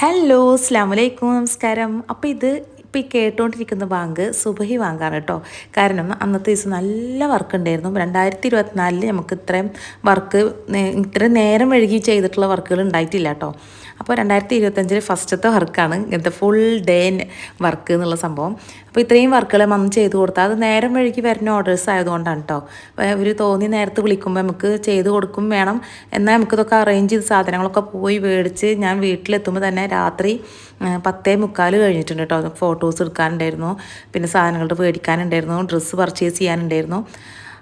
Hello അസ്ലാം വലൈക്കും നമസ്കാരം. അപ്പോൾ ഇത് ഇപ്പോൾ ഈ കേട്ടുകൊണ്ടിരിക്കുന്ന ബാങ്ക് സുബഹി ബാങ്കാണ് കേട്ടോ. കാരണം അന്നത്തെ ദിവസം നല്ല വർക്ക് ഉണ്ടായിരുന്നു. രണ്ടായിരത്തി ഇരുപത്തിനാലിൽ നമുക്ക് ഇത്രയും വർക്ക് ഇത്രയും നേരം വഴുകി ചെയ്തിട്ടുള്ള വർക്കുകൾ ഉണ്ടായിട്ടില്ല കേട്ടോ. അപ്പോൾ രണ്ടായിരത്തി ഇരുപത്തഞ്ചിൽ ഫസ്റ്റത്തെ വർക്കാണ് ഇങ്ങനത്തെ ഫുൾ ഡേ വർക്ക് എന്നുള്ള സംഭവം. അപ്പോൾ ഇത്രയും വർക്കുകൾ വന്ന് ചെയ്ത് കൊടുത്താൽ അത് നേരം വഴിക്ക് വരുന്ന ഓർഡേഴ്സ് ആയതുകൊണ്ടാണ് കേട്ടോ ഒരു തോന്നി നേരത്തെ വിളിക്കുമ്പോൾ നമുക്ക് ചെയ്ത് കൊടുക്കും വേണം. എന്നാൽ നമുക്കിതൊക്കെ അറേഞ്ച് ചെയ്ത് സാധനങ്ങളൊക്കെ പോയി മേടിച്ച് ഞാൻ വീട്ടിലെത്തുമ്പോൾ തന്നെ രാത്രി പത്തേ മുക്കാൽ കഴിഞ്ഞിട്ടുണ്ട് കേട്ടോ ഫോട്ടോസ് എടുക്കാനുണ്ടായിരുന്നു. പിന്നെ സാധനങ്ങളുടെ മേടിക്കാനുണ്ടായിരുന്നു. Dress purchase ചെയ്യാനുണ്ടായിരുന്നു.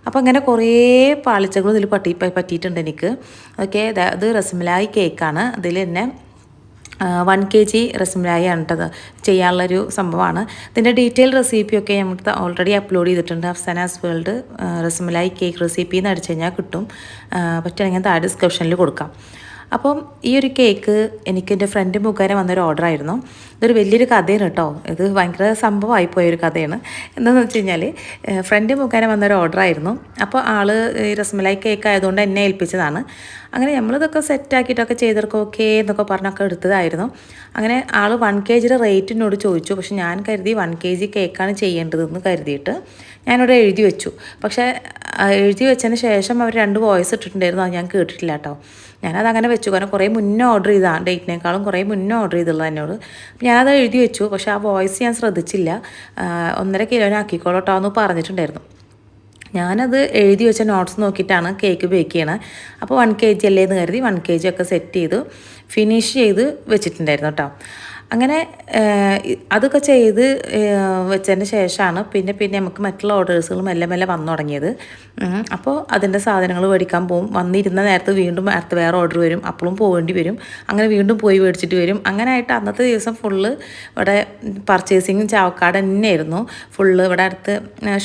അപ്പോൾ അങ്ങനെ കുറേ പാളിച്ചകളും ഇതിൽ പട്ടി പറ്റിയിട്ടുണ്ട് എനിക്ക്. ഓക്കെ അത് റസ്മലായി കേക്കാണ് അതിൽ തന്നെ വൺ കെ ജി റസ്മലായാണ് കേട്ടത് ചെയ്യാനുള്ളൊരു സംഭവമാണ്. ഇതിന്റെ ഡീറ്റെയിൽ റെസിപ്പിയൊക്കെ നമുക്ക് ഓൾറെഡി അപ്ലോഡ് ചെയ്തിട്ടുണ്ട്. Afsana's world rasmalai cake recipe എന്ന് അടിച്ചു കഴിഞ്ഞാൽ കിട്ടും. പറ്റുകയാണെങ്കിൽ താഴെ ഡിസ്ക്രിപ്ഷനിൽ കൊടുക്കാം. അപ്പം ഈ ഒരു കേക്ക് എനിക്ക് എന്റെ ഫ്രണ്ട് മുഖേന വന്നൊരു ഓർഡറായിരുന്നു ഇതൊരു വലിയൊരു കഥയാണ് കേട്ടോ. ഇത് ഭയങ്കര സംഭവമായി പോയൊരു കഥയാണ്. എന്താണെന്ന് വെച്ച് കഴിഞ്ഞാൽ ഫ്രണ്ട് മുഖേന വന്നൊരു ഓർഡറായിരുന്നു അപ്പോൾ ആൾ ഈ റസ്മലായി കേക്ക് ആയതുകൊണ്ട് എന്നെ ഏൽപ്പിച്ചതാണ്. അങ്ങനെ നമ്മളിതൊക്കെ സെറ്റാക്കിയിട്ടൊക്കെ ചെയ്തെടുക്കും ഓക്കെ എന്നൊക്കെ പറഞ്ഞൊക്കെ എടുത്തതായിരുന്നു. അങ്ങനെ ആൾ വൺ കെ ജിയുടെ റേറ്റിനോട് ചോദിച്ചു. പക്ഷെ ഞാൻ കരുതി വൺ കെ ജി കേക്കാണ് ചെയ്യേണ്ടതെന്ന് കരുതിയിട്ട് ഞാനിവിടെ എഴുതി വെച്ചു. പക്ഷേ എഴുതി വെച്ചതിന് ശേഷം അവർ രണ്ട് വോയിസ് ഇട്ടിട്ടുണ്ടായിരുന്നു. അത് ഞാൻ കേട്ടിട്ടില്ല കേട്ടോ. ഞാനത് അങ്ങനെ വെച്ചു. കാരണം കുറേ മുന്നേ ഓർഡർ ചെയ്താണ് ഡേറ്റിനേക്കാളും കുറേ മുന്നേ ഓർഡർ ചെയ്തുള്ളൂ എന്നോട്. ഞാനത് എഴുതി വെച്ചു. പക്ഷേ ആ വോയിസ് ഞാൻ ശ്രദ്ധിച്ചില്ല. ഒന്നര കിലോനാക്കിക്കോളൂ കേട്ടോ എന്ന് പറഞ്ഞിട്ടുണ്ടായിരുന്നു. ഞാനത് എഴുതി വെച്ച നോട്ട്സ് നോക്കിയിട്ടാണ് കേക്ക് ബേക്ക് ചെയ്യണത് അപ്പോൾ വൺ കെ ജി അല്ലേ എന്ന് കരുതി വൺ കെ ജി ഒക്കെ സെറ്റ് ചെയ്ത് ഫിനിഷ് ചെയ്ത് വെച്ചിട്ടുണ്ടായിരുന്നു കേട്ടോ. അങ്ങനെ അതൊക്കെ ചെയ്ത് വെച്ചതിന് ശേഷമാണ് പിന്നെ പിന്നെ നമുക്ക് മറ്റുള്ള ഓർഡേഴ്സുകൾ മെല്ലെ മെല്ലെ വന്നു തുടങ്ങിയത്. അപ്പോൾ അതിന്റെ സാധനങ്ങൾ മേടിക്കാൻ പോകും വന്നിരുന്ന നേരത്ത് വീണ്ടും അടുത്ത് വേറെ ഓർഡർ വരും. അപ്പോഴും പോകേണ്ടി വരും. അങ്ങനെ വീണ്ടും പോയി മേടിച്ചിട്ട് വരും. അങ്ങനെ ആയിട്ട് അന്നത്തെ ദിവസം ഫുള്ള് ഇവിടെ പർച്ചേസിങ്ങും ചാവക്കാട് തന്നെയായിരുന്നു. ഫുള്ള് ഇവിടെ അടുത്ത്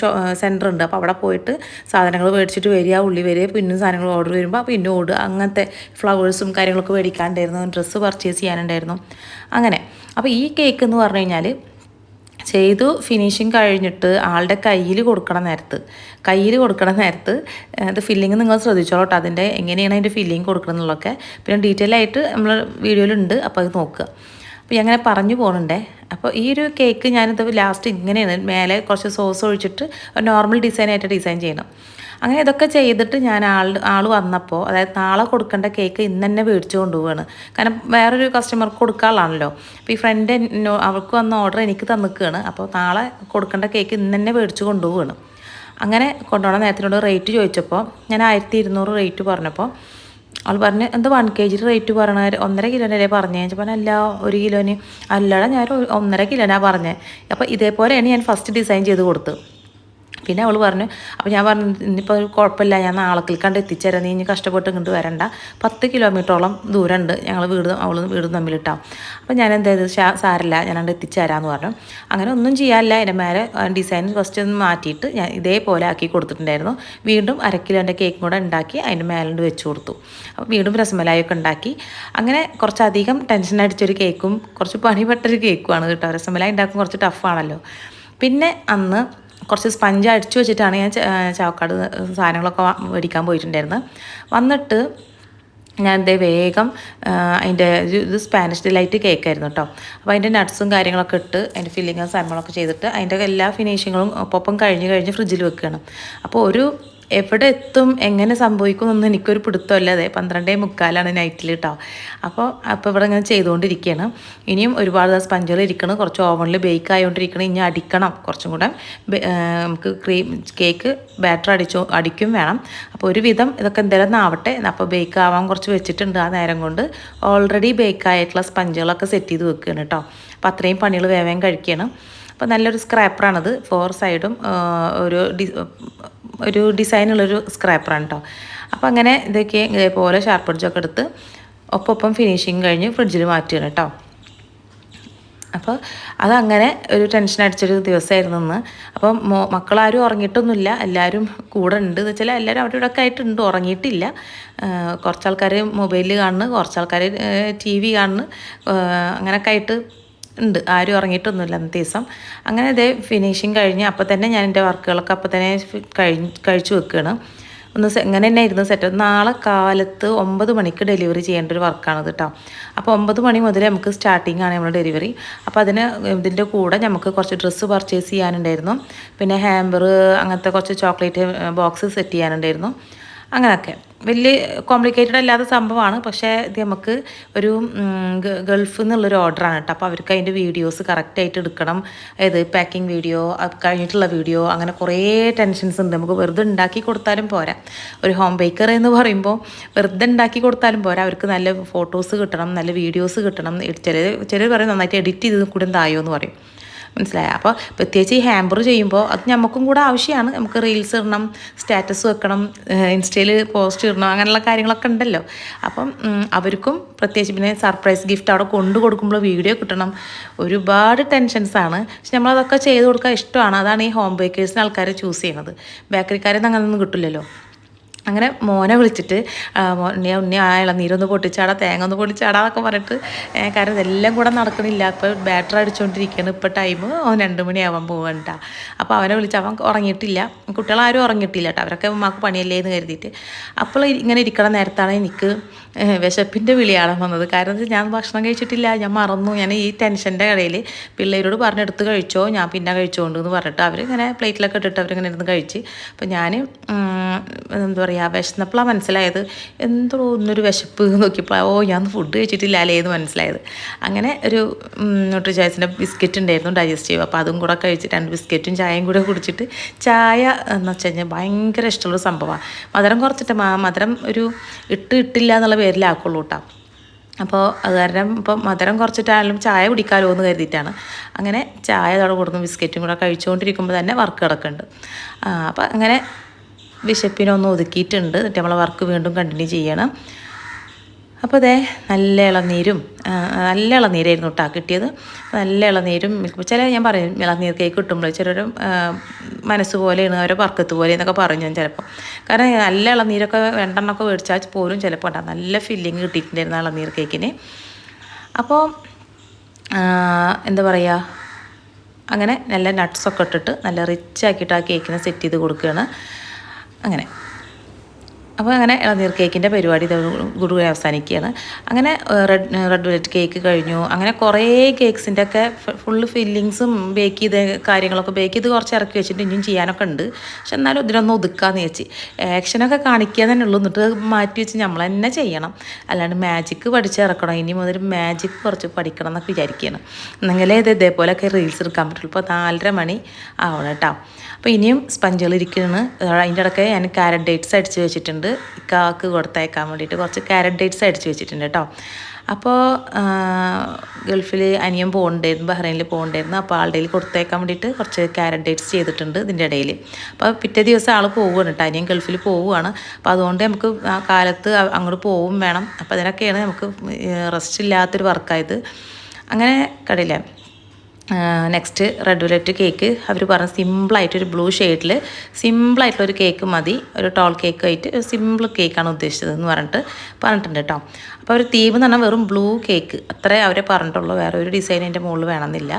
ഷോ സെന്റർ ഉണ്ട് അപ്പോൾ അവിടെ പോയിട്ട് സാധനങ്ങൾ മേടിച്ചിട്ട് വരിക ഉള്ളി വരിക പിന്നെ സാധനങ്ങൾ ഓർഡർ വരുമ്പോൾ പിന്നെ ഓടുക. അങ്ങനത്തെ ഫ്ലവേഴ്സും കാര്യങ്ങളൊക്കെ മേടിക്കാണ്ടായിരുന്നു. Dress purchase ചെയ്യാനുണ്ടായിരുന്നു. അങ്ങനെ. അപ്പോൾ ഈ കേക്ക് എന്ന് പറഞ്ഞു കഴിഞ്ഞാൽ ചെയ്തു ഫിനിഷിങ് കഴിഞ്ഞിട്ട് ആളുടെ കയ്യിൽ കൊടുക്കണം നേരത്ത്. കയ്യിൽ കൊടുക്കണം നേരത്ത് അത് ഫില്ലിങ് നിങ്ങൾ ശ്രദ്ധിച്ചോളൂ കേട്ടോ അതിന്റെ എങ്ങനെയാണ് അതിന്റെ ഫില്ലിങ് കൊടുക്കണം എന്നുള്ളതൊക്കെ. പിന്നെ ഡീറ്റെയിൽ ആയിട്ട് നമ്മൾ വീഡിയോയിലുണ്ട് അപ്പോൾ അത് നോക്കുക. അപ്പോൾ അങ്ങനെ പറഞ്ഞു പോകുന്നുണ്ടേ അപ്പോൾ ഈ ഒരു കേക്ക് ഞാനിത് ലാസ്റ്റ് ഇങ്ങനെയാണ്. മേലെ കുറച്ച് സോസ് ഒഴിച്ചിട്ട് നോർമൽ ഡിസൈനായിട്ട് ഡിസൈൻ ചെയ്യണം. അങ്ങനെ ഇതൊക്കെ ചെയ്തിട്ട് ഞാൻ ആൾ ആൾ വന്നപ്പോൾ അതായത് നാളെ കൊടുക്കേണ്ട കേക്ക് ഇന്ന് തന്നെ മേടിച്ചു കൊണ്ടുപോവാണ്. കാരണം വേറൊരു കസ്റ്റമർക്ക് കൊടുക്കാനുള്ളതാണല്ലോ അപ്പോൾ ഈ ഫ്രണ്ട് അവൾക്ക് വന്ന ഓർഡർ എനിക്ക് തന്നിക്കുകയാണ് അപ്പോൾ നാളെ കൊടുക്കേണ്ട കേക്ക് ഇന്ന് തന്നെ മേടിച്ചു കൊണ്ടുപോവാണ്. അങ്ങനെ കൊണ്ടുപോകണ നേരത്തിനോട് റേറ്റ് ചോദിച്ചപ്പോൾ ഞാൻ ആയിരത്തി ഇരുന്നൂറ് റേറ്റ് പറഞ്ഞപ്പോൾ അവൾ പറഞ്ഞ് എന്താ വൺ കെ ജി റേറ്റ് പറയണ? ഒന്നര കിലോനല്ലേ പറഞ്ഞേ? പറഞ്ഞാൽ അല്ല ഒരു കിലോന് അല്ലടാ ഞാൻ ഒന്നര കിലോനാണ് പറഞ്ഞത് അപ്പോൾ ഇതേപോലെയാണ് ഞാൻ ഫസ്റ്റ് ഡിസൈൻ ചെയ്ത് കൊടുത്തത്. പിന്നെ അവൾ പറഞ്ഞു അപ്പോൾ ഞാൻ പറഞ്ഞു ഇന്നിപ്പോൾ കുഴപ്പമില്ല ഞാൻ നാളക്കിൽ കണ്ട് എത്തിച്ചേരാം. നീ ഇനി കഷ്ടപ്പെട്ട് ഇങ്ങോട്ട് വരണ്ട. പത്ത് കിലോമീറ്ററോളം ദൂരമുണ്ട്. ഞങ്ങൾ വീട് അവൾ വീട് തമ്മിലിട്ടാം. അപ്പോൾ ഞാൻ എന്താ ചെയ്ത്? സാരല്ല ഞാൻ അവിടെ എത്തിച്ചേരാമെന്ന് പറഞ്ഞു. അങ്ങനെ ഒന്നും ചെയ്യാനില്ല. എന്റെ മേലെ ഡിസൈൻ ഫസ്റ്റ് ഒന്ന് മാറ്റിയിട്ട് ഞാൻ ഇതേപോലെ ആക്കി കൊടുത്തിട്ടുണ്ടായിരുന്നു. വീണ്ടും അര എന്റെ കേക്കും കൂടെ ഉണ്ടാക്കി അതിന്റെ മേലുണ്ട് വെച്ച് കൊടുത്തു. അപ്പോൾ വീണ്ടും രസമലായൊക്കെ ഉണ്ടാക്കി. അങ്ങനെ കുറച്ചധികം ടെൻഷൻ അടിച്ചൊരു കേക്കും കുറച്ച് പണിപ്പെട്ടൊരു കേക്കുമാണ് കേട്ടോ. രസമലായി ഉണ്ടാക്കും കുറച്ച് ടഫാണല്ലോ പിന്നെ അന്ന് കുറച്ച് സ്പഞ്ച് അടിച്ചു വെച്ചിട്ടാണ് ഞാൻ ചാവക്കാട് സാധനങ്ങളൊക്കെ മേടിക്കാൻ പോയിട്ടുണ്ടായിരുന്നത്. വന്നിട്ട് ഞാൻ എന്തേ വേഗം അതിന്റെ ഇത് സ്പാനിഷ് ഡിലൈറ്റ് കേക്കായിരുന്നു കേട്ടോ. അപ്പോൾ അതിന്റെ നട്ട്സും കാര്യങ്ങളൊക്കെ ഇട്ട് അതിന്റെ ഫില്ലിങ്ങും സാധനങ്ങളൊക്കെ ചെയ്തിട്ട് അതിന്റെ എല്ലാ ഫിനിഷിങ്ങുകളും ഒപ്പം കഴിഞ്ഞ് കഴിഞ്ഞ് ഫ്രിഡ്ജിൽ വെക്കുകയാണ്. അപ്പോൾ ഒരു എവിടെ എത്തും എങ്ങനെ സംഭവിക്കും എന്നൊന്നും എനിക്കൊരു പിടുത്തമല്ല. അതെ പന്ത്രണ്ടേ മുക്കാലാണ് നൈറ്റിൽ കേട്ടോ അപ്പോൾ അപ്പോൾ ഇവിടെ ഇങ്ങനെ ചെയ്തുകൊണ്ടിരിക്കുകയാണ് ഇനിയും ഒരുപാട് ദിവസം സ്പഞ്ചുകൾ ഇരിക്കണം. കുറച്ച് ഓവണിൽ ബേക്ക് ആയതുകൊണ്ടിരിക്കണം ഇനി അടിക്കണം കുറച്ചും കൂടെ. നമുക്ക് ക്രീം കേക്ക് ബാറ്റർ അടിച്ചോ അടിക്കും വേണം. അപ്പോൾ ഒരുവിധം ഇതൊക്കെ എന്തെങ്കിലും ആവട്ടെ. അപ്പോൾ ബേക്ക് ആവാൻ കുറച്ച് വെച്ചിട്ടുണ്ട് ആ നേരം കൊണ്ട്. ഓൾറെഡി ബേക്ക് ആയിട്ടുള്ള സ്പഞ്ചുകളൊക്കെ സെറ്റ് ചെയ്ത് വെക്കുകയാണ് കേട്ടോ അപ്പോൾ അത്രയും പണികൾ വേവേം കഴിക്കുകയാണ് അപ്പോൾ നല്ലൊരു സ്ക്രാപ്പറാണത് ഫോർ സൈഡും ഒരു ഒരു ഡിസൈനുള്ളൊരു സ്ക്രാപ്പറാണ് കേട്ടോ അപ്പോൾ അങ്ങനെ ഇതൊക്കെ ഇതേപോലെ ഷാർപ്പ് എഡ്ജൊക്കെ എടുത്ത് ഒപ്പം ഫിനിഷിങ് കഴിഞ്ഞ് ഫ്രിഡ്ജിൽ മാറ്റുകയാണ് കേട്ടോ അപ്പോൾ അതങ്ങനെ ഒരു ടെൻഷൻ അടിച്ചൊരു ദിവസമായിരുന്നു ഇന്ന്. അപ്പം മോ മക്കളാരും ഉറങ്ങിയിട്ടൊന്നുമില്ല. എല്ലാവരും കൂടെ ഉണ്ട്. എന്ന് വെച്ചാൽ എല്ലാവരും അവിടെ ഇവിടെ ആയിട്ടുണ്ട്. ഉറങ്ങിയിട്ടില്ല. കുറച്ച് ആൾക്കാർ മൊബൈലിൽ കാണുന്നു. കുറച്ച് ആൾക്കാർ ടി വി കാണുന്നു. അങ്ങനെയൊക്കെ ആയിട്ട് ഉണ്ട്. ആരും ഇറങ്ങിയിട്ടൊന്നുമില്ല അന്നത്തെ ദിവസം. അങ്ങനെ ഇതേ ഫിനിഷിങ് കഴിഞ്ഞ് അപ്പോൾ തന്നെ ഞാൻ എന്റെ വർക്കുകളൊക്കെ അപ്പോൾ തന്നെ കഴിഞ്ഞ് കഴിച്ചു വെക്കുകയാണ് ഒന്ന് ഇങ്ങനെ തന്നെ ഇരുന്ന് സെറ്റ് നാളെ കാലത്ത് ഒമ്പത് മണിക്ക് ഡെലിവറി ചെയ്യേണ്ട ഒരു വർക്കാണ് കേട്ടോ അപ്പോൾ ഒമ്പത് മണി മുതൽ നമുക്ക് സ്റ്റാർട്ടിംഗ് ആണ് നമ്മുടെ ഡെലിവറി അപ്പോൾ അതിന് ഇതിന്റെ കൂടെ നമുക്ക് കുറച്ച് ഡ്രസ്സ് പർച്ചേസ് ചെയ്യാനുണ്ടായിരുന്നു. പിന്നെ ഹാമ്പർ അങ്ങനത്തെ കുറച്ച് ചോക്ലേറ്റ് ബോക്സ് സെറ്റ് ചെയ്യാനുണ്ടായിരുന്നു. അങ്ങനെയൊക്കെ വലിയ കോംപ്ലിക്കേറ്റഡ് അല്ലാത്ത സംഭവമാണ്. പക്ഷേ ഇത് നമുക്ക് ഒരു ഗൾഫിൽ നിന്നുള്ളൊരു ഓർഡറാണ് കേട്ടോ. അപ്പോൾ അവർക്ക് അതിന്റെ വീഡിയോസ് കറക്റ്റായിട്ട് എടുക്കണം. അതായത് പാക്കിംഗ് വീഡിയോ കഴിഞ്ഞിട്ടുള്ള വീഡിയോ അങ്ങനെ കുറേ ടെൻഷൻസ് ഉണ്ട്. നമുക്ക് വെറുതെ ഉണ്ടാക്കി കൊടുത്താലും പോരാ. ഒരു ഹോം ബേക്കർ എന്ന് പറയുമ്പോൾ വെറുതെ ഉണ്ടാക്കി കൊടുത്താലും പോരാ. അവർക്ക് നല്ല ഫോട്ടോസ് കിട്ടണം നല്ല വീഡിയോസ് കിട്ടണം. ചിലർ ചിലർ പറയും നന്നായിട്ട് എഡിറ്റ് ചെയ്ത് കൂടെ തായോ എന്ന് പറയും. മനസ്സിലായ? അപ്പോൾ പ്രത്യേകിച്ച് ഈ ഹാമ്പർ ചെയ്യുമ്പോൾ അത് നമുക്കും കൂടെ ആവശ്യമാണ് നമുക്ക് റീൽസ് ഇടണം സ്റ്റാറ്റസ് വെക്കണം ഇൻസ്റ്റയിൽ പോസ്റ്റ് ഇടണം അങ്ങനെയുള്ള കാര്യങ്ങളൊക്കെ ഉണ്ടല്ലോ. അപ്പം അവർക്കും പ്രത്യേകിച്ച് പിന്നെ സർപ്രൈസ് ഗിഫ്റ്റ് അവിടെ കൊണ്ടു കൊടുക്കുമ്പോൾ വീഡിയോ കിട്ടണം. ഒരുപാട് ടെൻഷൻസാണ് പക്ഷെ നമ്മളതൊക്കെ ചെയ്ത് കൊടുക്കാൻ ഇഷ്ടമാണ്. അതാണ് ഈ ഹോം ബേക്കേഴ്സിന് ആൾക്കാരെ ചൂസ് ചെയ്യുന്നത് ബേക്കറിക്കാരെ അങ്ങനെയൊന്നും കിട്ടില്ലല്ലോ. അങ്ങനെ മോനെ വിളിച്ചിട്ട് ഉണ്ണിയ ഉണ്ണി ഉണ്ണി ആ ഇളനീരൊന്ന് പൊട്ടിച്ചാടാ തേങ്ങ ഒന്ന് പൊട്ടിച്ചാടാ എന്നൊക്കെ പറഞ്ഞിട്ട് കാരണം ഇതെല്ലാം കൂടെ നടക്കണില്ല. അപ്പോൾ ബാറ്ററി അടിച്ചുകൊണ്ടിരിക്കുകയാണ് ഇപ്പോൾ ടൈം അവൻ രണ്ട് മണിയാവാൻ പോകണ്ട അപ്പോൾ അവനെ വിളിച്ച് അവൻ ഉറങ്ങിയിട്ടില്ല. കുട്ടികളാരും ഉറങ്ങിയിട്ടില്ല കേട്ടോ അവരൊക്കെ ഉമ്മാക്ക് പണിയല്ലേ എന്ന് കരുതിയിട്ട്. അപ്പോൾ ഇങ്ങനെ ഇരിക്കണ നേരത്താണ് എനിക്ക് വിശപ്പിന്റെ വിളിയാണ് വന്നത്. കാരണം വെച്ചാൽ ഞാൻ ഭക്ഷണം കഴിച്ചിട്ടില്ല. ഞാൻ മറന്നു. ഞാൻ ഈ ടെൻഷന്റെ ഇടയിൽ പിള്ളേരോട് പറഞ്ഞെടുത്ത് കഴിച്ചോ? ഞാൻ പിന്നെ കഴിച്ചോണ്ട് എന്ന് പറഞ്ഞിട്ട് അവരിങ്ങനെ പ്ലേറ്റിലൊക്കെ ഇട്ടിട്ട് അവരിങ്ങനെ ഇരുന്ന് കഴിച്ച്. അപ്പം ഞാൻ എന്താ പറയുക വിശന്നപ്പോഴാണ് മനസ്സിലായത്. എന്തോ ഒന്നൊരു വിശപ്പ് നോക്കിയപ്പോൾ ഓ ഞാൻ ഫുഡ് കഴിച്ചിട്ടില്ല അല്ലേ എന്ന് മനസ്സിലായത്. അങ്ങനെ ഒരു ന്യൂട്രിചോയ്സിന്റെ ബിസ്ക്കറ്റ് ഉണ്ടായിരുന്നു ഡൈജസ്റ്റീവ്. അപ്പോൾ അതും കൂടെ കഴിച്ച് രണ്ട് ബിസ്ക്കറ്റും ചായയും കൂടെ കുടിച്ചിട്ട് ചായ എന്ന് വെച്ച് കഴിഞ്ഞാൽ ഭയങ്കര ഇഷ്ടമുള്ള സംഭവമാണ് മധുരം കുറച്ചിട്ട് മധുരം ഒരു ഇട്ട് ഇട്ടില്ല എന്നുള്ള പേരിലാക്കുള്ളൂ കേട്ടോ അപ്പോൾ അത് കാരണം ഇപ്പം മധുരം കുറച്ചിട്ടായാലും ചായ കുടിക്കാമല്ലോ എന്ന് കരുതിയിട്ടാണ്. അങ്ങനെ ചായ അവിടെ കൊടുക്കും ബിസ്ക്കറ്റും കൂടെ കഴിച്ചുകൊണ്ടിരിക്കുമ്പോൾ തന്നെ വർക്ക് കിടക്കുന്നുണ്ട്. അപ്പോൾ അങ്ങനെ വിശപ്പിനൊന്ന് ഒതുക്കിയിട്ടുണ്ട്. എന്നിട്ട് നമ്മളെ വർക്ക് വീണ്ടും കണ്ടിന്യൂ ചെയ്യണം. അപ്പോൾ അതെ നല്ല ഇളനീരും നല്ല ഇളനീരായിരുന്നു കേട്ടോ കിട്ടിയത്. നല്ല ഇളനീരും മിൽക്ക് ചില ഞാൻ പറയും ഇളനീർ കേക്ക് കിട്ടുമ്പോൾ ചിലരും മനസ്സ് പോലെയാണ് അവരെ വർക്കത്ത് പോലെ എന്നൊക്കെ പറഞ്ഞു ഞാൻ ചിലപ്പോൾ കാരണം നല്ല ഇളനീരൊക്കെ രണ്ടെണ്ണമൊക്കെ മേടിച്ചാൽ പോലും ചിലപ്പോൾ ഉണ്ടാകും നല്ല ഫില്ലിങ് കിട്ടിയിട്ടുണ്ടായിരുന്നു ഇളനീർ കേക്കിന് അപ്പോൾ എന്താ പറയുക അങ്ങനെ നല്ല നട്ട്സൊക്കെ ഇട്ടിട്ട് നല്ല റിച്ച് ആക്കിയിട്ട് ആ കേക്കിനെ സെറ്റ് ചെയ്ത് കൊടുക്കുകയാണ് അങ്ങനെ. അപ്പോൾ അങ്ങനെ ഇളനീർ കേക്കിന്റെ പരിപാടി ഗുരു അവസാനിക്കുകയാണ്. അങ്ങനെ റെഡ് റെഡ് വെലറ്റ് കേക്ക് കഴിഞ്ഞു. അങ്ങനെ കുറേ കേക്ക്സിന്റെ ഒക്കെ ഫുള്ള് ഫില്ലിങ്സും ബേക്ക് ചെയ്ത കാര്യങ്ങളൊക്കെ ബേക്ക് ചെയ്ത് കുറച്ച് ഇറക്കി വെച്ചിട്ട് ഇനിയും ചെയ്യാനൊക്കെ ഉണ്ട്. പക്ഷെ എന്നാലും ഇതിനൊന്ന് ഒതുക്കാന്ന് വെച്ച്. ആക്ഷനൊക്കെ കാണിക്കുക തന്നെ ഉള്ളൂ എന്നിട്ട് മാറ്റി വെച്ച് നമ്മൾ തന്നെ ചെയ്യണം. അല്ലാണ്ട് മാജിക്ക് പഠിച്ചിറക്കണം ഇനി മുതൽ മാജിക്ക് കുറച്ച് പഠിക്കണം എന്നൊക്കെ വിചാരിക്കുകയാണ്. എന്നെങ്കിലേ ഇത് ഇതേപോലെയൊക്കെ റീൽസ് എടുക്കാൻ പറ്റുള്ളൂ. ഇപ്പോൾ നാലര മണി ആവണം കേട്ടോ. അപ്പോൾ ഇനിയും സ്പഞ്ചുകൾ ഇരിക്കുകയാണ് അതിന്റെ ഇടയ്ക്ക് ഞാൻ ക്യാരറ്റ് ഡേറ്റ്സ് അടിച്ച് വെച്ചിട്ടുണ്ട്. ഇക്കാക്ക് കൊടുത്തയക്കാൻ വേണ്ടിയിട്ട് കുറച്ച് ക്യാരറ്റ് ഡേറ്റ്സ് അടിച്ച് വെച്ചിട്ടുണ്ട് കേട്ടോ. അപ്പോൾ ഗൾഫിൽ അനിയം പോകണ്ടായിരുന്നു ബഹ്റൈനിൽ പോകണ്ടായിരുന്നു. അപ്പോൾ ആളുടെ കൊടുത്തേക്കാൻ വേണ്ടിയിട്ട് കുറച്ച് ക്യാരറ്റ് ഡേറ്റ്സ് ചെയ്തിട്ടുണ്ട് ഇതിന്റെ ഇടയിൽ. അപ്പോൾ പിറ്റേ ദിവസം ആൾ പോവുകയാണ് കേട്ടോ. അനിയം ഗൾഫിൽ പോവുകയാണ്. അപ്പോൾ അതുകൊണ്ട് നമുക്ക് ആ കാലത്ത് അങ്ങോട്ട് പോവും വേണം. അപ്പോൾ അതിനൊക്കെയാണ് നമുക്ക് റെസ്റ്റ് ഇല്ലാത്തൊരു വർക്കായത് അങ്ങനെ കടയില്ല നെക്സ്റ്റ് റെഡ് വെലറ്റ് കേക്ക് അവർ പറഞ്ഞ സിമ്പിളായിട്ടൊരു ബ്ലൂ ഷെയ്ഡിൽ സിമ്പിളായിട്ടുള്ള ഒരു കേക്ക് മതി. ഒരു ടോൾ കേക്ക് ആയിട്ട് ഒരു സിമ്പിൾ കേക്കാണ് ഉദ്ദേശിച്ചത് എന്ന് പറഞ്ഞിട്ട് പറഞ്ഞിട്ടുണ്ട് കേട്ടോ അപ്പോൾ ഒരു തീം എന്ന് പറഞ്ഞാൽ വെറും ബ്ലൂ കേക്ക് അത്രേ അവരെ പറഞ്ഞിട്ടുള്ളൂ. വേറെ ഒരു ഡിസൈൻ എന്റെ മുകളിൽ വേണമെന്നില്ല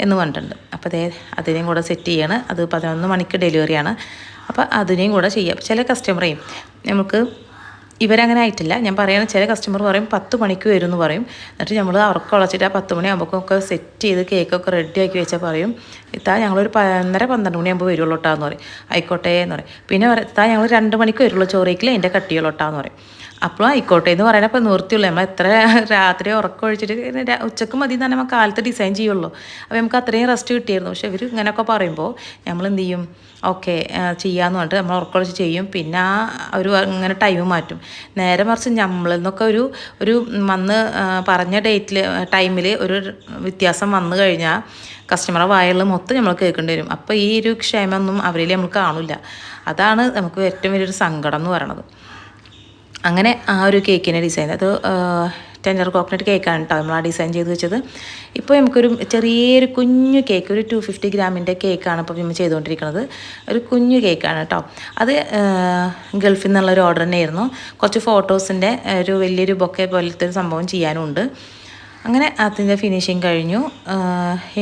എന്ന് പറഞ്ഞിട്ടുണ്ട്. അപ്പോൾ അതേ അതിനെയും കൂടെ സെറ്റ് ചെയ്യാണ്. അത് പതിനൊന്ന് മണിക്ക് ഡെലിവറിയാണ് അപ്പോൾ അതിനെയും കൂടെ ചെയ്യാം. ചില കസ്റ്റമറേയും നമുക്ക് ഇവരങ്ങനെ ആയിട്ടില്ല. ഞാൻ പറയുന്ന ചില കസ്റ്റമർ പറയും പത്ത് മണിക്ക് വരും എന്ന് പറയും. എന്നിട്ട് നമ്മൾ അവർക്ക് ഉളച്ചിട്ട് ആ പത്ത് മണിയാകുമ്പോഴൊക്കെ സെറ്റ് ചെയ്ത് കേക്കൊക്കെ റെഡി ആക്കി വെച്ചാൽ പറയും. ഇത്താ ഞങ്ങളൊരു പന്നര പന്ത്രണ്ട് മണിയാകുമ്പോൾ വരുള്ളൂ കേട്ടോ എന്ന് പറയും. ആയിക്കോട്ടെ എന്ന് പറയും പിന്നെ ഇത്താ ഞങ്ങൾ രണ്ട് മണിക്ക് വരുള്ളൂ ചോറേക്കിൽ എന്റെ കട്ടിയുള്ളൂ കേട്ടോ എന്ന് പറയും. അപ്പോൾ ആയിക്കോട്ടെ എന്ന് പറയുന്നത് അപ്പോൾ നിർത്തിയുള്ളൂ. നമ്മൾ എത്ര രാത്രി ഉറക്കം ഒഴിച്ചിട്ട് ഉച്ചയ്ക്ക് മതി തന്നെ നമുക്ക് കാലത്ത് ഡിസൈൻ ചെയ്യുള്ളൂ. അപ്പോൾ നമുക്ക് അത്രയും റെസ്റ്റ് കിട്ടിയിരുന്നു. പക്ഷെ ഇവർ ഇങ്ങനെയൊക്കെ പറയുമ്പോൾ നമ്മൾ എന്ത് ചെയ്യും? ഓക്കെ ചെയ്യാമെന്ന് പറഞ്ഞിട്ട് നമ്മൾ ഉറക്കൊഴിച്ച് ചെയ്യും. പിന്നെ ആ ഒരു ഇങ്ങനെ ടൈം മാറ്റും. നേരെ മറിച്ച് നമ്മളിൽ നിന്നൊക്കെ ഒരു ഒരു വന്ന് പറഞ്ഞ ഡേറ്റിൽ ടൈമിൽ ഒരു വ്യത്യാസം വന്നു കഴിഞ്ഞാൽ കസ്റ്റമറെ വായുള്ള മൊത്തം നമ്മൾ കേൾക്കേണ്ടി വരും. അപ്പോൾ ഈ ഒരു ക്ഷേമമൊന്നും അവരിൽ നമ്മൾ കാണില്ല അതാണ് നമുക്ക് ഏറ്റവും വലിയൊരു സങ്കടം എന്ന് പറയണത്. അങ്ങനെ ആ ഒരു കേക്കിന്റെ ഡിസൈൻ അത് ടെൻഡർ കോക്കനട്ട് കേക്കാണ് കേട്ടോ നമ്മൾ ആ ഡിസൈൻ ചെയ്ത് വെച്ചത്. ഇപ്പോൾ നമുക്കൊരു ചെറിയൊരു കുഞ്ഞു കേക്ക് ഒരു ടു ഫിഫ്റ്റി ഗ്രാമിന്റെ കേക്കാണ് ഇപ്പോൾ നമ്മൾ ചെയ്തുകൊണ്ടിരിക്കുന്നത് ഒരു കുഞ്ഞു കേക്കാണ് കേട്ടോ അത് ഗൾഫിൽ നിന്നുള്ള ഒരു ഓർഡർ തന്നെയായിരുന്നു. കുറച്ച് ഫോട്ടോസിന്റെ ഒരു വലിയൊരു ബൊക്കെ പോലത്തെ ഒരു സംഭവം ചെയ്യാനുണ്ട്. അങ്ങനെ അതിന്റെ ഫിനിഷിങ് കഴിഞ്ഞു.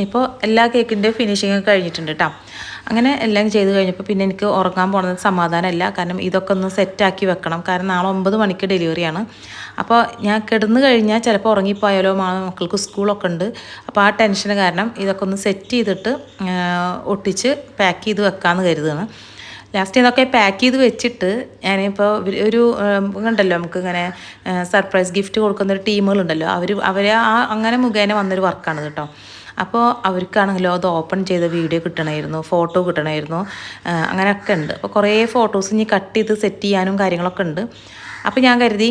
ഇപ്പോൾ എല്ലാ കേക്കിന്റെ ഫിനിഷിങ് കഴിഞ്ഞിട്ടുണ്ട് കേട്ടോ അങ്ങനെ എല്ലാം ചെയ്ത് കഴിഞ്ഞപ്പോൾ പിന്നെ എനിക്ക് ഉറങ്ങാൻ പോകുന്നത് സമാധാനമല്ല. കാരണം ഇതൊക്കെ ഒന്ന് സെറ്റാക്കി വെക്കണം. കാരണം നാളെ ഒമ്പത് മണിക്ക് ഡെലിവറിയാണ് അപ്പോൾ ഞാൻ കിടന്നു കഴിഞ്ഞാൽ ചിലപ്പോൾ ഉറങ്ങിപ്പോയാലോ മക്കൾക്ക് സ്കൂളൊക്കെ ഉണ്ട്. അപ്പോൾ ആ ടെൻഷൻ കാരണം ഇതൊക്കെ ഒന്ന് സെറ്റ് ചെയ്തിട്ട് ഒട്ടിച്ച് പാക്ക് ചെയ്ത് വെക്കാമെന്ന് കരുതുകയാണ് ലാസ്റ്റ് ഇതൊക്കെ പാക്ക് ചെയ്ത് വെച്ചിട്ട് ഞാനിപ്പോൾ ഒരു ഉണ്ടല്ലോ നമുക്ക് ഇങ്ങനെ സർപ്രൈസ് ഗിഫ്റ്റ് കൊടുക്കുന്ന ഒരു ടീമുകളുണ്ടല്ലോ അവർ അവർ ആ അങ്ങനെ മുഖേന വന്നൊരു വർക്കാണ് കേട്ടോ അപ്പോൾ അവർക്കാണെങ്കിലോ അത് ഓപ്പൺ ചെയ്ത വീഡിയോ കിട്ടണമായിരുന്നു ഫോട്ടോ കിട്ടണമായിരുന്നു അങ്ങനെയൊക്കെ ഉണ്ട്. അപ്പോൾ കുറേ ഫോട്ടോസ് ഇനി കട്ട് ചെയ്ത് സെറ്റ് ചെയ്യാനും കാര്യങ്ങളൊക്കെ ഉണ്ട്. അപ്പോൾ ഞാൻ കരുതി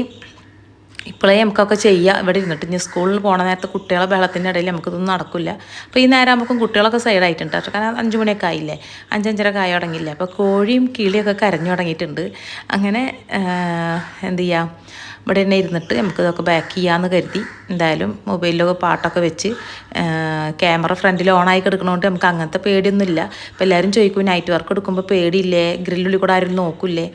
ഇപ്പോഴേ നമുക്കൊക്കെ ചെയ്യാം. ഇവിടെ ഇരുന്നിട്ട് ഇനി സ്കൂളിൽ പോണ നേരത്തെ കുട്ടികളെ ബഹളത്തിന്റെ ഇടയിൽ നമുക്കിതൊന്നും നടക്കില്ല. അപ്പോൾ ഈ നേരം ആകുമ്പോൾ കുട്ടികളൊക്കെ സൈഡായിട്ടുണ്ട് കേട്ടോ. കാരണം അഞ്ച് മണിയൊക്കെ ആയില്ലേ? അഞ്ചഞ്ചര കായ തുടങ്ങിയില്ലേ? അപ്പോൾ കോഴിയും കിളിയൊക്കെ കരഞ്ഞു തുടങ്ങിയിട്ടുണ്ട്. അങ്ങനെ എന്തു ചെയ്യാം? ഇവിടെ തന്നെ ഇരുന്നിട്ട് നമുക്കിതൊക്കെ ബാക്ക് ചെയ്യാമെന്ന് കരുതി. എന്തായാലും മൊബൈലിലൊക്കെ പാട്ടൊക്കെ വെച്ച് ക്യാമറ ഫ്രണ്ടിൽ ഓണായി കിടക്കണോണ്ട് നമുക്ക് അങ്ങനത്തെ പേടിയൊന്നുമില്ല. അപ്പോൾ എല്ലാവരും ചോദിക്കും നൈറ്റ് വർക്ക് എടുക്കുമ്പോൾ പേടിയില്ലേ? ഗ്രില്ലുള്ളിൽ കൂടെ ആരും നോക്കൂലേ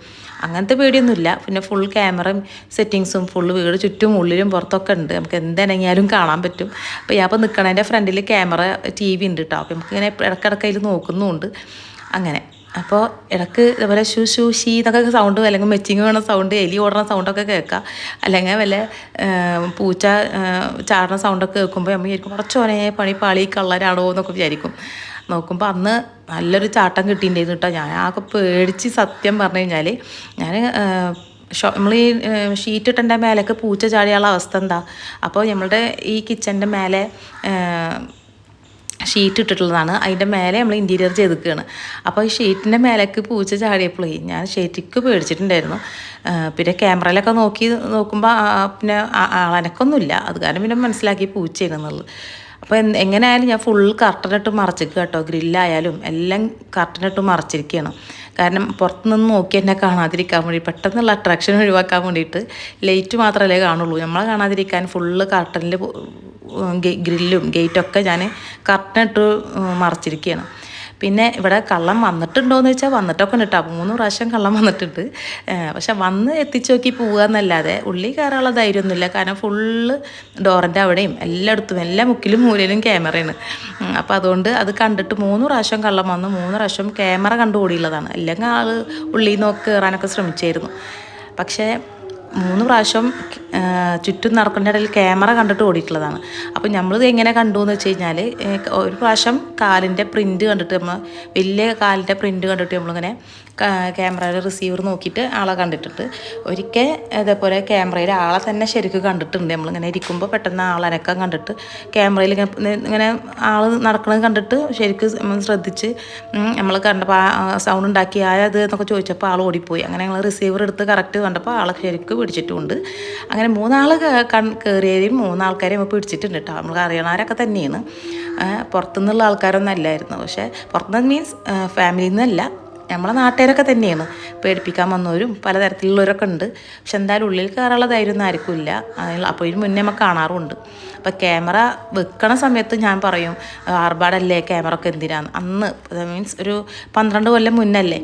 അങ്ങനത്തെ പേടിയൊന്നുമില്ല. പിന്നെ ഫുൾ ക്യാമറയും സെറ്റിങ്സും ഫുൾ വീട് ചുറ്റും ഉള്ളിലും പുറത്തൊക്കെ ഉണ്ട്. നമുക്ക് എന്തിനെങ്കിലും കാണാൻ പറ്റും. അപ്പോൾ ഞാൻ അപ്പോൾ നിൽക്കണതിന്റെ ഫ്രണ്ടിൽ ക്യാമറ ടി വി ഉണ്ട് കേട്ടോ അപ്പോൾ നമുക്കിങ്ങനെ ഇടയ്ക്കിടയ്ക്ക് അതിൽ നോക്കുന്നുമുണ്ട്. അങ്ങനെ. അപ്പോൾ ഇടയ്ക്ക് ഇതുപോലെ ഷൂ ഷൂ ഷീ എന്നൊക്കെ സൗണ്ട് അല്ലെങ്കിൽ മെച്ചിങ് വേണ സൗണ്ട് എലി ഓടുന്ന സൗണ്ടൊക്കെ കേൾക്കാം. അല്ലെങ്കിൽ വല്ല പൂച്ച ചാടുന്ന സൗണ്ടൊക്കെ കേൾക്കുമ്പോൾ നമ്മൾ വിചാരിക്കും കുറച്ചോനെ പണി പാളി കള്ളരാണോ എന്നൊക്കെ വിചാരിക്കും. നോക്കുമ്പോൾ അന്ന് നല്ലൊരു ചാട്ടം കിട്ടിയിട്ടുണ്ടായിരുന്നു കേട്ടോ. ഞാൻ ആകെ പേടിച്ച് സത്യം പറഞ്ഞു കഴിഞ്ഞാൽ ഞാൻ നമ്മൾ ഈ ഷീറ്റ് ഇട്ടന്റെ മേലേക്ക് പൂച്ച ചാടിയുള്ള അവസ്ഥ എന്താ? അപ്പോൾ നമ്മളുടെ ഈ കിച്ചന്റെ മേലെ ഷീറ്റ് ഇട്ടിട്ടുള്ളതാണ്. അതിന്റെ മേലെ നമ്മൾ ഇന്റീരിയർ ചെയ്തിരിക്കുകയാണ് അപ്പോൾ ഈ ഷീറ്റിന്റെ മേലേക്ക് പൂച്ച ചാടിയപ്പോഴേ ഞാൻ ഷീറ്റിക്ക് പേടിച്ചിട്ടുണ്ടായിരുന്നു. പിന്നെ ക്യാമറയിലൊക്കെ നോക്കി നോക്കുമ്പോൾ പിന്നെ അളനക്കൊന്നുമില്ല അത് കാരണം പിന്നെ മനസ്സിലാക്കി പൂച്ചയാണെന്നുള്ളത് അപ്പോൾ എങ്ങനെയായാലും ഞാൻ ഫുൾ കർട്ടനിട്ട് മറച്ചിരിക്കുക കേട്ടോ. ഗ്രില്ലായാലും എല്ലാം കർട്ടനിട്ട് മറച്ചിരിക്കുകയാണ് കാരണം പുറത്തുനിന്ന് നോക്കി എന്നെ കാണാതിരിക്കാൻ വേണ്ടി പെട്ടെന്നുള്ള അട്രാക്ഷൻ ഒഴിവാക്കാൻ വേണ്ടിയിട്ട് ലൈറ്റ് മാത്രമല്ലേ കാണുള്ളൂ. നമ്മളെ കാണാതിരിക്കാൻ ഫുള്ള് കർട്ടനിൽ ഗ്രില്ലും ഗേറ്റൊക്കെ ഞാൻ കർട്ടനിട്ട് മറച്ചിരിക്കുകയാണ് പിന്നെ ഇവിടെ കള്ളം വന്നിട്ടുണ്ടോയെന്ന് വെച്ചാൽ വന്നിട്ടൊക്കെ ഉണ്ട് കേട്ടോ മൂന്ന് പ്രാവശ്യം കള്ളം വന്നിട്ടുണ്ട്. പക്ഷെ വന്ന് എത്തിച്ചു നോക്കി പോവുക എന്നല്ലാതെ ഉള്ളിൽ കയറാനുള്ള ധൈര്യമൊന്നുമില്ല കാരണം ഫുള്ള് ഡോറിന്റെ അവിടെയും എല്ലായിടത്തും എല്ലാ മുക്കിലും മൂലയിലും ക്യാമറയാണ്. അപ്പോൾ അതുകൊണ്ട് അത് കണ്ടിട്ട് മൂന്ന് പ്രാവശ്യം കള്ളം വന്ന്. മൂന്ന് പ്രാവശ്യം ക്യാമറ കണ്ടു ഓടിയുള്ളതാണ് അല്ലെങ്കിൽ ആൾ ഉള്ളിൽ നോക്കി കയറാനൊക്കെ ശ്രമിച്ചായിരുന്നു പക്ഷേ മൂന്ന് പ്രാവശ്യം ചുറ്റും നടക്കുന്ന ഇടയിൽ ക്യാമറ കണ്ടിട്ട് ഓടിയിട്ടുള്ളതാണ്. അപ്പോൾ നമ്മളിത് എങ്ങനെ കണ്ടു എന്ന് വെച്ച് കഴിഞ്ഞാൽ ഒരു പ്രാവശ്യം കാലിന്റെ പ്രിന്റ് കണ്ടിട്ട് നമ്മൾ വലിയ കാലിന്റെ പ്രിന്റ് കണ്ടിട്ട് നമ്മളിങ്ങനെ ക്യാമറയുടെ റിസീവർ നോക്കിയിട്ട് ആളെ കണ്ടിട്ടുണ്ട് ഒരിക്കൽ ഇതേപോലെ ക്യാമറയിൽ ആളെ തന്നെ ശരിക്കും കണ്ടിട്ടുണ്ട്. നമ്മളിങ്ങനെ ഇരിക്കുമ്പോൾ പെട്ടെന്ന് ആളനക്കം കണ്ടിട്ട് ക്യാമറയിൽ ഇങ്ങനെ ഇങ്ങനെ ആൾ നടക്കണത് കണ്ടിട്ട് ശരിക്കും നമ്മൾ ശ്രദ്ധിച്ച് നമ്മൾ കണ്ടപ്പോൾ ആ സൗണ്ട് ഉണ്ടാക്കി ആയത് എന്നൊക്കെ ചോദിച്ചപ്പോൾ ആൾ ഓടിപ്പോയി. അങ്ങനെ ഞങ്ങൾ റിസീവർ എടുത്ത് കറക്റ്റ് കണ്ടപ്പോൾ ആളെ ശരിക്കും പിടിച്ചിട്ടുമുണ്ട് അങ്ങനെ മൂന്നാൾ കയറിയതിൽ മൂന്നാൾക്കാരെ മൂന്നാൾക്കാരെയും പിടിച്ചിട്ടുണ്ട് കേട്ടോ നമ്മൾ അറിയണവരൊക്കെ തന്നെയാണ്. പുറത്തുനിന്നുള്ള ആൾക്കാരൊന്നും അല്ലായിരുന്നു. പക്ഷേ പുറത്തുനിന്ന് മീൻസ് ഫാമിലിയിൽ നിന്നല്ല. നമ്മളെ നാട്ടുകാരൊക്കെ തന്നെയാണ്. പേടിപ്പിക്കാൻ വന്നവരും പലതരത്തിലുള്ളവരൊക്കെ ഉണ്ട്. പക്ഷെ എന്തായാലും ഉള്ളിൽ കയറാനുള്ള ധൈര്യമൊന്നും ആർക്കും ഇല്ല. അപ്പോൾ ഇതിന് മുന്നേ നമുക്ക് കാണാറുമുണ്ട്. അപ്പോൾ ക്യാമറ വെക്കണ സമയത്ത് ഞാൻ പറയും ആർഭാടല്ലേ ക്യാമറ ഒക്കെ എന്തിനാന്ന്? അന്ന് മീൻസ് ഒരു പന്ത്രണ്ട് കൊല്ലം മുന്നല്ലേ.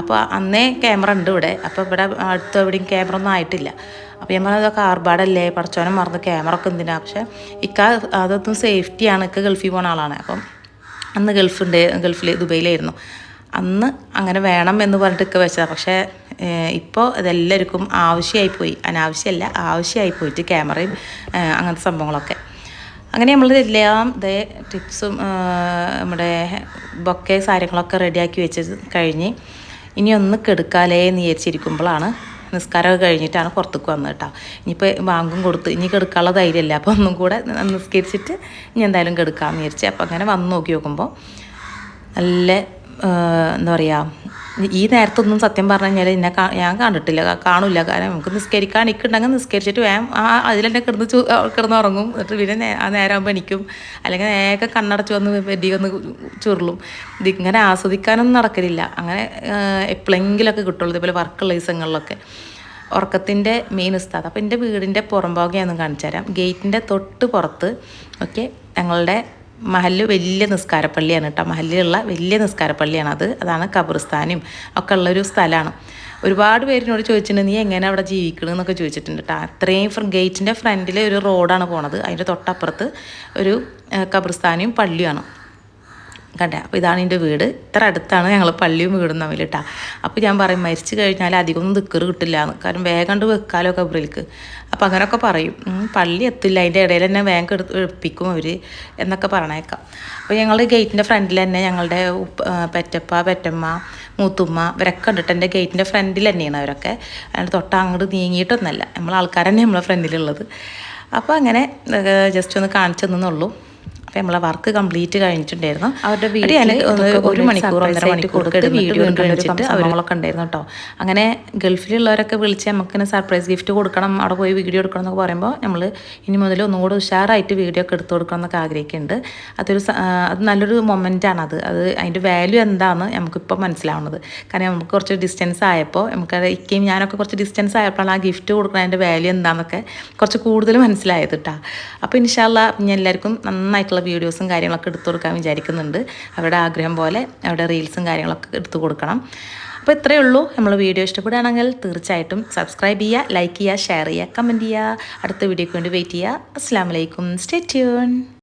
അപ്പോൾ അന്നേ ക്യാമറ ഉണ്ട് ഇവിടെ. അപ്പോൾ ഇവിടെ അടുത്ത് എവിടെയും ക്യാമറ ഒന്നും ആയിട്ടില്ല. അപ്പോൾ ഞാൻ പറഞ്ഞത് അതൊക്കെ ആർഭാടല്ലേ? മറന്ന് ക്യാമറ ഒക്കെ എന്തിനാ? പക്ഷേ ഇക്ക അതൊന്നും സേഫ്റ്റിയാണ്. ഇക്ക ഗൾഫിൽ പോകുന്ന ആളാണ്. അപ്പം അന്ന് ഗൾഫുണ്ട് ഗൾഫിൽ ദുബൈയിലായിരുന്നു. അന്ന് അങ്ങനെ വേണം എന്ന് പറഞ്ഞിട്ട് ഒക്കെ വെച്ചതാണ് പക്ഷേ ഇപ്പോൾ ഇതെല്ലാവർക്കും ആവശ്യമായിപ്പോയി. അനാവശ്യമല്ല ആവശ്യമായി പോയിട്ട് ക്യാമറയും അങ്ങനത്തെ സംഭവങ്ങളൊക്കെ. അങ്ങനെ നമ്മൾ എല്ലാം ഇതേ ടിപ്സും നമ്മുടെ ബൊക്കെ കാര്യങ്ങളൊക്കെ റെഡിയാക്കി വെച്ച് കഴിഞ്ഞ് ഇനി ഒന്ന് കെടുക്കാലേ എന്ന് വിചാരിച്ചിരിക്കുമ്പോഴാണ് നിസ്കാരമൊക്കെ കഴിഞ്ഞിട്ടാണ് പുറത്തേക്ക് വന്നത് കേട്ടോ. ഇനിയിപ്പോൾ വാങ്ങും കൊടുത്ത് ഇനി കെടുക്കാനുള്ള ധൈര്യമല്ല. അപ്പോൾ ഒന്നും കൂടെ നിസ്കരിച്ചിട്ട് ഇനി എന്തായാലും കെടുക്കാമെന്ന് വിചാരിച്ച് അപ്പോൾ അങ്ങനെ വന്ന് നോക്കി നോക്കുമ്പോൾ നല്ല എന്താ പറയുക ഈ നേരത്തൊന്നും സത്യം പറഞ്ഞു കഴിഞ്ഞാൽ എന്നെ ഞാൻ കണ്ടിട്ടില്ല. കാണില്ല. കാരണം നമുക്ക് നിസ്കരിക്കാൻ എനിക്കുണ്ടെങ്കിൽ നിസ്കരിച്ചിട്ട് വേഗം ആ അതിലെന്നെ കിടന്ന് ചു കിടന്ന് ഉറങ്ങും എന്നിട്ട് പിന്നെ ആ നേരമാകുമ്പോൾ എനിക്കും അല്ലെങ്കിൽ നേരെ കണ്ണടച്ച് വന്ന് വെടി വന്ന് ചുരുളും. ഇതിങ്ങനെ ആസ്വദിക്കാനൊന്നും നടക്കലില്ല. അങ്ങനെ എപ്പോഴെങ്കിലൊക്കെ കിട്ടുള്ളൂ. ഇതേപോലെ വർക്കുള്ള ദിവസങ്ങളിലൊക്കെ. ഉറക്കത്തിന്റെ മെയിൻ ഉസ്താദ്. അപ്പോൾ എന്റെ വീടിന്റെ പുറംഭാഗം കാണിച്ചു തരാം ഗേറ്റിന്റെ തൊട്ട് പുറത്ത് ഒക്കെ ഞങ്ങളുടെ മഹൽ വലിയ നിസ്കാരപ്പള്ളിയാണ് കേട്ടോ. മഹലിലുള്ള വലിയ നിസ്കാരപ്പള്ളിയാണ് അത്. അതാണ് ഖബർസ്ഥാനും ഒക്കെ ഉള്ളൊരു സ്ഥലമാണ്. ഒരുപാട് പേരിനോട് ചോദിച്ചിട്ടുണ്ട് നീ എങ്ങനെ അവിടെ ജീവിക്കണമെന്നൊക്കെ ചോദിച്ചിട്ടുണ്ട് കേട്ടോ. അത്രയും ഗേറ്റിന്റെ ഫ്രണ്ടിൽ ഒരു റോഡാണ് പോണത്. അതിന്റെ തൊട്ടപ്പുറത്ത് ഒരു ഖബർസ്ഥാനും പള്ളിയാണ് കണ്ടേ? അപ്പോൾ ഇതാണ് എന്റെ വീട്. ഇത്ര അടുത്താണ് ഞങ്ങൾ പള്ളിയും വീടും തമ്മിൽ കേട്ടാ അപ്പോൾ ഞാൻ പറയും മരിച്ചു കഴിഞ്ഞാൽ അധികമൊന്നും ദിക്കറ് കിട്ടില്ല എന്ന് കാരണം വേഗം കണ്ട് വെക്കാലോ കബറിലേക്ക് അപ്പോൾ അങ്ങനെയൊക്കെ പറയും. പള്ളി എത്തില്ല. അതിന്റെ ഇടയിൽ തന്നെ വേഗം എടുത്ത് എടുപ്പിക്കും അവർ എന്നൊക്കെ പറഞ്ഞേക്കാം അപ്പോൾ ഞങ്ങളുടെ ഗേറ്റിന്റെ ഫ്രണ്ടിൽ തന്നെ ഞങ്ങളുടെ പെറ്റപ്പ പെറ്റമ്മ മൂത്തുമ്മ ഇവരൊക്കെ കണ്ടിട്ട് എന്റെ ഗേറ്റിന്റെ ഫ്രണ്ടിൽ തന്നെയാണ് അവരൊക്കെ. അതിന്റെ തൊട്ട് അങ്ങോട്ട് നീങ്ങിയിട്ടൊന്നല്ല. നമ്മൾ ആൾക്കാർ തന്നെ നമ്മളെ ഫ്രണ്ടിലുള്ളത്. അപ്പോൾ അങ്ങനെ ജസ്റ്റ് ഒന്ന് കാണിച്ചു തന്നുള്ളൂ അപ്പോൾ നമ്മളെ വർക്ക് കംപ്ലീറ്റ് കഴിഞ്ഞിട്ടുണ്ടായിരുന്നു. അവരുടെ ഇതൊക്കെ ഒരു മണിക്കൂർ ഒന്നര മണിക്കൂർ വീഡിയോ കാണിച്ചിട്ട് ഒരു ഉണ്ടായിരുന്നു കേട്ടോ അങ്ങനെ ഗൾഫിലുള്ളവരൊക്കെ വിളിച്ച് നമുക്കിങ്ങനെ സർപ്രൈസ് ഗിഫ്റ്റ് കൊടുക്കണം അവിടെ പോയി വീഡിയോ എടുക്കണം എന്നൊക്കെ പറയുമ്പോൾ നമ്മൾ ഇനി മുതൽ ഒന്നുകൂടെ ഉഷാറായിട്ട് വീഡിയോ ഒക്കെ എടുത്തു കൊടുക്കണം എന്നൊക്കെ ആഗ്രഹിക്കുന്നുണ്ട്. അതൊരു അത് നല്ലൊരു മൊമെന്റാണ് അത്. അത് അതിന്റെ വാല്യൂ എന്താണെന്ന് നമുക്കിപ്പോൾ മനസ്സിലാവുന്നത്. കാരണം നമുക്ക് കുറച്ച് ഡിസ്റ്റൻസ് ആയപ്പോൾ നമുക്ക് ഇക്കയും ഞാനൊക്കെ കുറച്ച് ഡിസ്റ്റൻസ് ആയപ്പോഴാണ് ആ ഗിഫ്റ്റ് കൊടുക്കണം അതിന്റെ വാല്യൂ എന്താണെന്നൊക്കെ കുറച്ച് കൂടുതൽ മനസ്സിലായത് കേട്ടോ അപ്പോൾ ഇൻഷാല്ല ഞാൻ എല്ലാവർക്കും നന്നായിട്ടുള്ള വീഡിയോസും കാര്യങ്ങളൊക്കെ എടുത്തു കൊടുക്കാൻ വിചാരിക്കുന്നുണ്ട്. അവരുടെ ആഗ്രഹം പോലെ അവരുടെ റീൽസും കാര്യങ്ങളൊക്കെ എടുത്തു കൊടുക്കണം. അപ്പോൾ ഇത്രയേ ഉള്ളൂ. നമ്മൾ വീഡിയോ ഇഷ്ടപ്പെടുകയാണെങ്കിൽ തീർച്ചയായിട്ടും സബ്സ്ക്രൈബ് ചെയ്യുക ലൈക്ക് ചെയ്യുക ഷെയർ ചെയ്യുക കമന്റ് ചെയ്യുക. അടുത്ത വീഡിയോയ്ക്ക് വേണ്ടി വെയിറ്റ് ചെയ്യുക. അസ്സാം വലൈക്കും സ്റ്റേ ട്യൂൺ